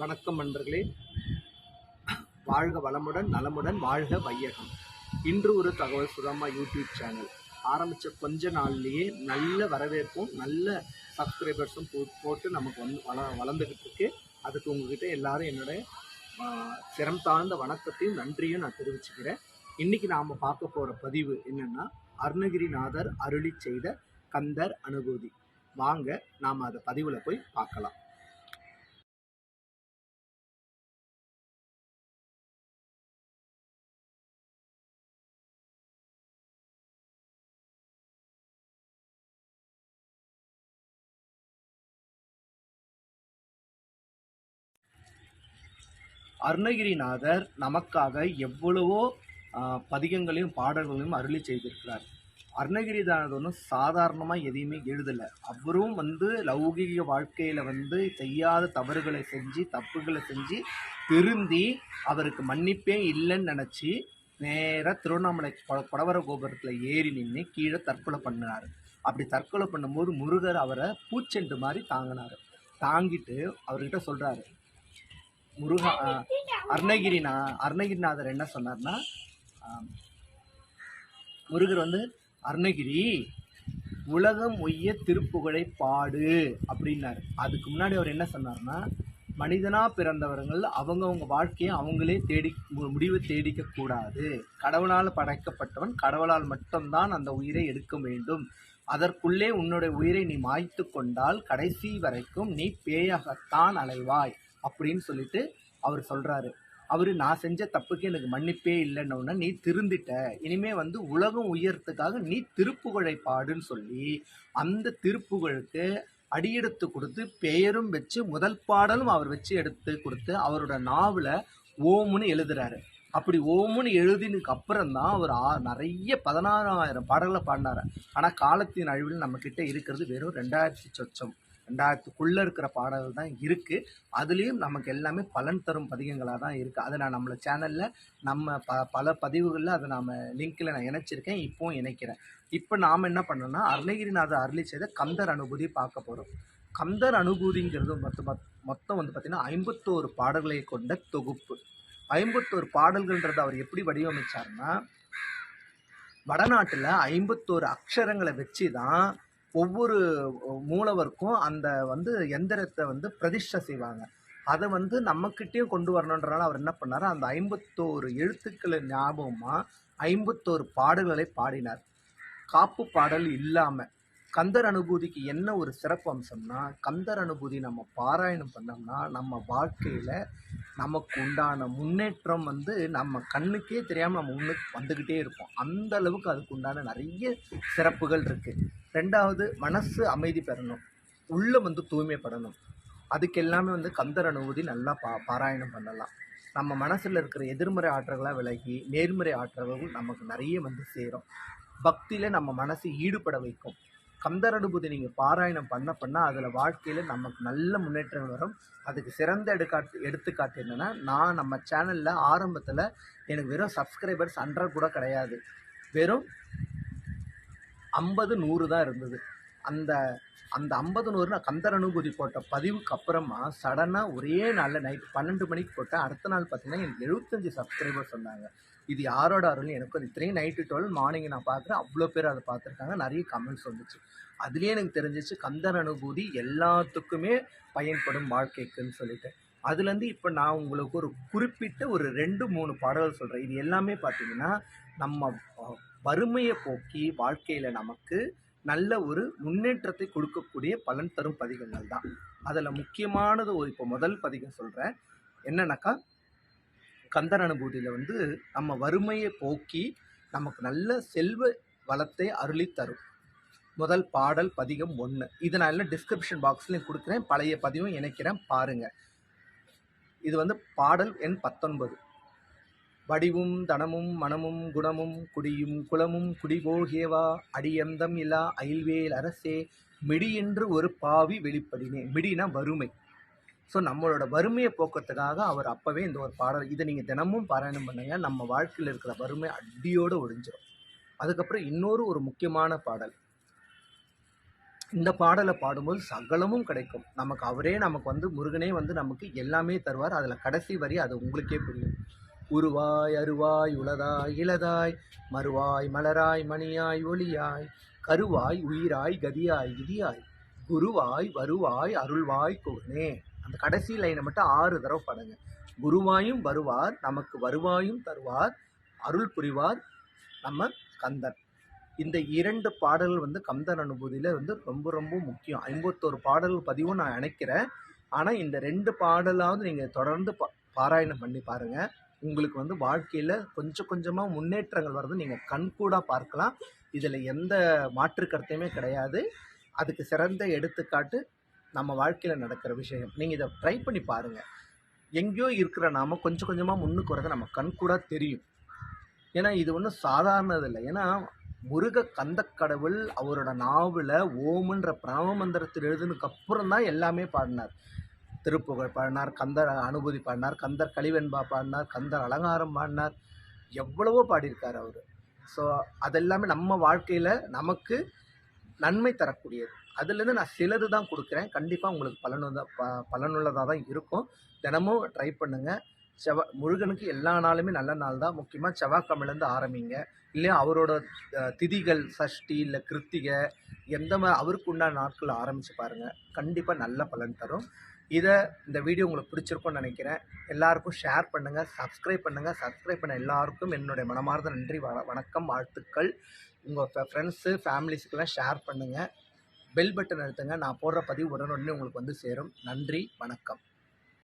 வணக்கம் நண்பர்களே. வாழ்க வளமுடன் நலமுடன் வாழ்க வையகம். இன்று ஒரு தகவல் சுதாமா யூடியூப் சேனல். ஆரம்பித்த கொஞ்ச நாள்லேயே நல்ல வரவேற்பும் நல்ல சப்ஸ்கிரைபர்ஸும் போ போட்டு நமக்கு வந்து வள வளர்ந்துக்கிட்டு இருக்கு அதுக்கு உங்ககிட்ட எல்லாரும் என்னுடைய சிரம் தாழ்ந்த வணக்கத்தையும் நன்றியும் நான் தெரிவிச்சுக்கிறேன். இன்னைக்கு நாம் பார்க்க போகிற பதிவு என்னென்னா அருணகிரிநாதர் அருளி செய்த கந்தர் அனுபூதி. வாங்க நாம் அதை பதிவில் போய் பார்க்கலாம். அருணகிரிநாதர் நமக்காக எவ்வளவோ பதிகங்களையும் பாடல்களையும் அருளி செய்திருக்கிறார். அருணகிரிநாதர் ஒன்றும் சாதாரணமாக எதையுமே எழுதலை. அவரும் வந்து லௌகிக வாழ்க்கையில் வந்து செய்யாத தவறுகளை செஞ்சு தப்புகளை செஞ்சு திருந்தி அவருக்கு மன்னிப்பே இல்லைன்னு நினச்சி நேராக திருவண்ணாமலை கொடவர கோபுரத்தில் ஏறி நின்று கீழே தற்கொலை பண்ணினார் அப்படி தற்கொலை பண்ணும்போது முருகர் அவரை பூச்செண்டு மாதிரி தாங்கினார். தாங்கிட்டு அவர்கிட்ட சொல்கிறாரு முருகா அருணகிரினா அருணகிரிநாதர் என்ன சொன்னார்னா முருகர் வந்து அருணகிரி உலகம் ஒய்ய திருப்புகழை பாடு அப்படின்னாரு. அதுக்கு முன்னாடி அவர் என்ன சொன்னார்னா மனிதனாக பிறந்தவர்கள் அவங்கவுங்க வாழ்க்கையை அவங்களே தேடி முடிவு தேடிக்கக்கூடாது தேடிக்க கூடாது. கடவுளால் படைக்கப்பட்டவன் கடவுளால் மட்டும்தான் அந்த உயிரை எடுக்க வேண்டும். அதற்குள்ளே உன்னுடைய உயிரை நீ மாய்த்து கொண்டால் கடைசி வரைக்கும் நீ பேயாகத்தான் அலைவாய். அப்படின்னு சொல்லிட்டு அவர் சொல்றாரு. அவரு நான் செஞ்ச தப்புக்கு எனக்கு மன்னிப்பே இல்லைன்னு நீ திருந்திட்ட. இனிமே வந்து உலகம் உயர்த்துக்காக நீ திருப்புகழை பாடுன்னு சொல்லி அந்த திருப்புகழுக்கு அடியெடுத்து கொடுத்து பெயரும் வச்சு முதல் பாடலும் அவர் வச்சு எடுத்து கொடுத்து அவரோட நாவல ஓமுன்னு எழுதுறாரு. அப்படி ஓமுன்னு எழுதினதுக்கு அப்புறம் தான் அவர் ஆ- நிறைய பதினாறாயிரம் பாடல்களை பாடினாரு. ஆனால் காலத்தின் அழிவில் நம்மக்கிட்ட இருக்கிறது வெறும் ரெண்டாயிரத்தி சொச்சம். ரெண்டாயிரத்துக்குள்ளே இருக்கிற பாடல்கள் தான் இருக்குது அதுலேயும் நமக்கு எல்லாமே பலன் தரும் பதிகங்களாக தான் இருக்குது அதை நான் நம்மள சேனலில் நம்ம ப பல பதிவுகளில் அதை நாம் லிங்க்கில் நான் இணைச்சிருக்கேன் இப்போவும் இணைக்கிறேன். இப்போ நாம் என்ன பண்ணோம்னா அருணகிரிநாதர் அருளி செய்த கந்தர் அனுபூதி பார்க்க போகிறோம் கந்தர் அனுபூதிங்கிறது மொத்தம் மொத்தம் வந்து பார்த்திங்கன்னா ஐம்பத்தோரு பாடல்களை கொண்ட தொகுப்பு. ஐம்பத்தோரு பாடல்கள்ன்றதை அவர் எப்படி வடிவமைச்சார்னா வடநாட்டில் ஐம்பத்தோரு அக்ஷரங்களை வச்சு தான் ஒவ்வொரு மூலவருக்கும் அந்த வந்து எந்திரத்தை வந்து பிரதிஷ்டை செய்வாங்க. அதை வந்து நம்மக்கிட்டேயும் கொண்டு வரணுன்றனால அவர் என்ன பண்ணார்? அந்த ஐம்பத்தோரு எழுத்துக்களை ஞாபகமாக ஐம்பத்தோரு பாடல்களை பாடினார். காப்பு பாடல் இல்லாமல் கந்தர் அனுபூதிக்கு என்ன ஒரு சிறப்பு அம்சம்னா கந்தர் அனுபூதி நம்ம பாராயணம் பண்ணோம்னா நம்ம வாழ்க்கையில் நமக்கு உண்டான முன்னேற்றம் வந்து நம்ம கண்ணுக்கே தெரியாமல் நம்ம முன்னுக்கு வந்துக்கிட்டே இருப்போம். அந்த அளவுக்கு அதுக்கு உண்டான நிறைய சிறப்புகள் இருக்குது ரெண்டாவது மனசு அமைதி பெறணும். உள்ளே வந்து தூய்மைப்படணும் அதுக்கு எல்லாமே வந்து கந்தர் அனுபூதி நல்லா பா பாராயணம் பண்ணலாம். நம்ம மனசில் இருக்கிற எதிர்மறை ஆற்றல்களாக விலகி நேர்மறை ஆற்றல்கள் நமக்கு நிறைய வந்து சேரும். பக்தியில் நம்ம மனசு ஈடுபட வைக்கும். கந்தர் நீங்கள் பாராயணம் பண்ண பண்ண அதில் வாழ்க்கையில் நமக்கு நல்ல முன்னேற்றம் வரும். அதுக்கு சிறந்த எடுக்காட்டு எடுத்துக்காட்டு என்னென்னா நான் நம்ம சேனலில் ஆரம்பத்தில் எனக்கு வெறும் சப்ஸ்கிரைபர்ஸ் ஹண்ட்ரட் கூட கிடையாது. வெறும் ஐம்பது நூறு தான் இருந்தது. அந்த அந்த ஐம்பது நூறு நான் கந்தர் அனுபூதி போட்ட பதிவுக்கு அப்புறமா சடனாக ஒரே நாளில் நைட் பன்னெண்டு மணிக்கு போட்டேன் அடுத்த நாள் பார்த்தீங்கன்னா எனக்கு எழுபத்தஞ்சு சப்ஸ்கிரைபர் சொன்னாங்க. இது யாரோட அருள் எனக்கு அது இத்தனையும் நைட்டு டுவெல் மார்னிங் நான் பார்க்குறேன் அவ்வளோ பேர் அதை பார்த்துருக்காங்க நிறைய கமெண்ட்ஸ் வந்துச்சு. அதுலேயே எனக்கு தெரிஞ்சிச்சு கந்தர் அனுபூதி எல்லாத்துக்குமே பயன்படும் வாழ்க்கைக்குன்னு சொல்லிட்டு. அதுலேருந்து இப்போ நான் உங்களுக்கு ஒரு குறிப்பிட்ட ஒரு ரெண்டு மூணு பாடல்கள் சொல்கிறேன் இது எல்லாமே பார்த்தீங்கன்னா நம்ம வறுமையை போக்கி வாழ்க்கையில் நமக்கு நல்ல ஒரு முன்னேற்றத்தை கொடுக்கக்கூடிய பலன் தரும் பதிகங்கள் தான். அதில் முக்கியமானது ஒரு இப்போ முதல் பதிகம் சொல்கிறேன் என்னன்னாக்கா கந்தர் அனுபூதியில் வந்து நம்ம வறுமையை போக்கி நமக்கு நல்ல செல்வ வளத்தை அருளி தரும். முதல் பாடல் பதிகம் ஒன்று இது நான் எல்லாம் டிஸ்கிரிப்ஷன் பாக்ஸ்லையும் கொடுக்குறேன். பழைய பதிவும் இணைக்கிறேன். பாருங்கள் இது வந்து பாடல் எண் பத்தொன்பது. வடிவும் தனமும் மனமும் குணமும் குடியும் குலமும் குடிபோகேவா அடியந்தம் இல்லா அயில்வேல் அரசே மிடி என்று ஒரு பாவி வெளிப்படினே மிடினா வறுமை. ஸோ நம்மளோட வறுமையை போக்கத்துக்காக அவர் அப்போவே இந்த ஒரு பாடல் இதை நீங்கள் தினமும் பாராயணம் பண்ணுங்க நம்ம வாழ்க்கையில் இருக்கிற வறுமை அடியோடு ஒடிஞ்சிடும் அதுக்கப்புறம் இன்னொரு ஒரு முக்கியமான பாடல். இந்த பாடலை பாடும்போது சகலமும் கிடைக்கும். நமக்கு அவரே நமக்கு வந்து முருகனே வந்து நமக்கு எல்லாமே தருவார். அதில் கடைசி வரி அது உங்களுக்கே புரியும். உருவாய் அருவாய் உளதாய் இளதாய் மறுவாய் மலராய் மணியாய் ஒளியாய் கருவாய் உயிராய் கதியாய் விதியாய் குருவாய் வருவாய் அருள்வாய் குகனே அந்த கடைசி லைனை மட்டும் ஆறு தடவை பாடுங்க. குருவாயும் வருவார் நமக்கு வருவாயும் தருவார் அருள் புரிவார் நம்ம கந்தன். இந்த இரண்டு பாடல்கள் வந்து கந்தன் அனுபூதியில் வந்து ரொம்ப ரொம்ப முக்கியம். ஐம்பத்தோரு பாடல்கள் பதிவும் நான் நினைக்கிறேன் ஆனால் இந்த ரெண்டு பாடலாவது நீங்கள் தொடர்ந்து பா பாராயணம் பண்ணி பாருங்கள் உங்களுக்கு வந்து வாழ்க்கையில் கொஞ்சம் கொஞ்சமாக முன்னேற்றங்கள் வர்றது நீங்கள் கண்கூடாக பார்க்கலாம். இதில் எந்த மாற்று கருத்தையுமே கிடையாது. அதுக்கு சிறந்த எடுத்துக்காட்டு நம்ம வாழ்க்கையில் நடக்கிற விஷயம். நீங்கள் இதை ட்ரை பண்ணி பாருங்கள் எங்கேயோ இருக்கிற நாம கொஞ்சம் கொஞ்சமாக முன்னுக்கு வரதை நம்ம கண்கூடாக தெரியும். ஏன்னா இது ஒன்றும் சாதாரணது இல்லை. ஏன்னா முருக கந்த கடவுள் அவரோட நாவில் ஓமுன்ற பிரணவ மந்திரத்தில் எழுதுனதுக்கு அப்புறம் தான் எல்லாமே பாடினார். திருப்புகழ் பாடினார் கந்தர் அனுபூதி பாடினார் கந்தர் கலிவெண்பா பாடினார் கந்தர் அலங்காரம் பாடினார் எவ்வளவோ பாடியிருக்கார் அவர். ஸோ அதெல்லாமே நம்ம வாழ்க்கையில் நமக்கு நன்மை தரக்கூடியது. அதுலேருந்து நான் சிலது தான் கொடுக்குறேன். கண்டிப்பாக உங்களுக்கு பலனுள்ள ப பலனுள்ளதாக தான் இருக்கும். தினமும் ட்ரை பண்ணுங்கள் செவ்வா முருகனுக்கு எல்லா நாளுமே நல்ல நாள் தான். முக்கியமாக செவ்வாய்க்கிழமையிலேருந்து ஆரம்பிங்க. இல்லையா அவரோட திதிகள் சஷ்டி இல்லை கிருத்திகை எந்த மாதிரி அவருக்கு உண்டான நாட்கள் ஆரம்பித்து பாருங்கள் கண்டிப்பாக நல்ல பலன் தரும். இதை இந்த வீடியோ உங்களுக்கு பிடிச்சிருக்கும்னு நினைக்கிறேன். எல்லாருக்கும் ஷேர் பண்ணுங்கள் சப்ஸ்கிரைப் பண்ணுங்கள் சப்ஸ்கிரைப் பண்ண எல்லாருக்கும் என்னுடைய மனமார்ந்த நன்றி. வ வணக்கம் வாழ்த்துக்கள். உங்கள் ஃப்ரெண்ட்ஸு ஃபேமிலிஸுக்கெல்லாம் ஷேர் பண்ணுங்கள் பெல் பட்டன் அழுத்துங்க. நான் போடுற பதிவு உடனுடனே உங்களுக்கு வந்து சேரும். நன்றி வணக்கம்.